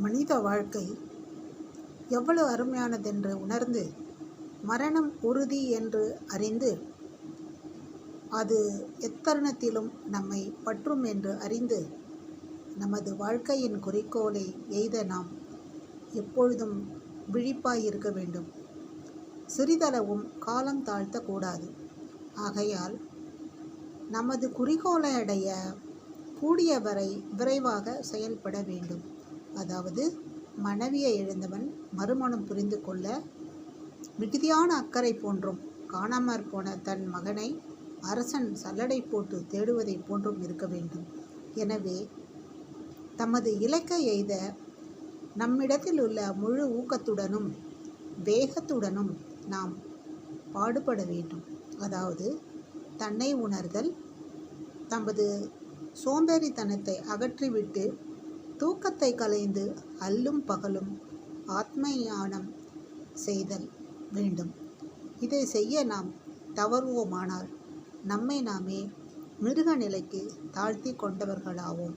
மனித வாழ்க்கை எவ்வளவு அருமையானதென்று உணர்ந்து மரணம் உறுதி என்று அறிந்து அது எத்தருணத்திலும் நம்மை பற்றும் என்று அறிந்து நமது வாழ்க்கையின் குறிக்கோளை எய்த நாம் எப்பொழுதும் விழிப்பாய் இருக்க வேண்டும். சிறிதளவும் காலம் தாழ்த்தக்கூடாது. ஆகையால் நமது குறிக்கோளை அடைய கூடியவரை விரைவாக செயல்பட வேண்டும். அதாவது மனைவியை இழந்தவன் மறுமணம் புரிந்து கொள்ள மிகுதியான அக்கறை போன்றும் காணாமற் போன தன் மகனை அரசன் சல்லடை போட்டு தேடுவதை போன்றும் இருக்க வேண்டும். எனவே தமது இலக்கை எய்த நம்மிடத்தில் உள்ள முழு ஊக்கத்துடனும் வேகத்துடனும் நாம் பாடுபட வேண்டும். அதாவது தன்னை உணர்தல் தமது சோம்பேறித்தனத்தை அகற்றிவிட்டு தூக்கத்தை கலைந்து அல்லும் பகலும் ஆத்ம செய்தல் வேண்டும். இதை செய்ய நாம் தவறுவோமானால் நம்மை நாமே மிருக நிலைக்கு தாழ்த்தி கொண்டவர்களாவோம்.